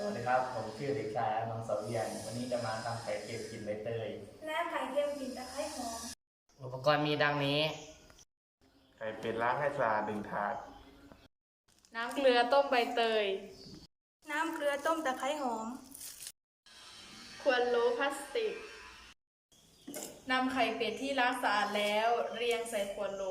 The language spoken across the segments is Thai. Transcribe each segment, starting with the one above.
สวัสดีครับ ผมชื่อเด็กชายอานนท์เสาเวียนวันนี้จะมาทำไข่เค็มกินใบเตย และไข่เค็มกลิ่นตะไคร้หอม อุปกรณ์มีดังนี้ ไข่เป็ดล้างให้สะอาดหนึ่งถาด น้ำเกลือต้มใบเตย น้ำเกลือต้มตะไคร้หอม ควรโหลพลาสติก นำไข่เป็ดที่ล้างสะอาดแล้ว เรียงใส่ขวดโหล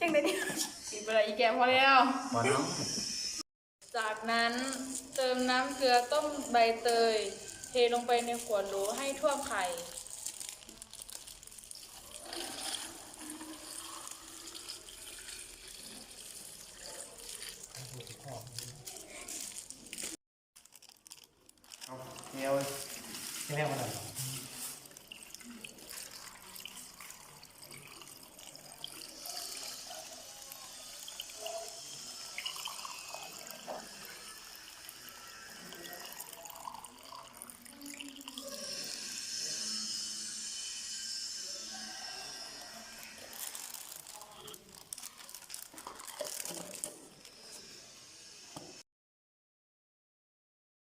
จังเลยเนี่ย อีกเวลาอีกแกพอแล้วพอน้องจากนั้นเติมน้ำเกลือต้มใบเตย เทลงไปในขวดโหลให้ท่วมไข่ เอาเงี้ยวที่แรกมาหน่อย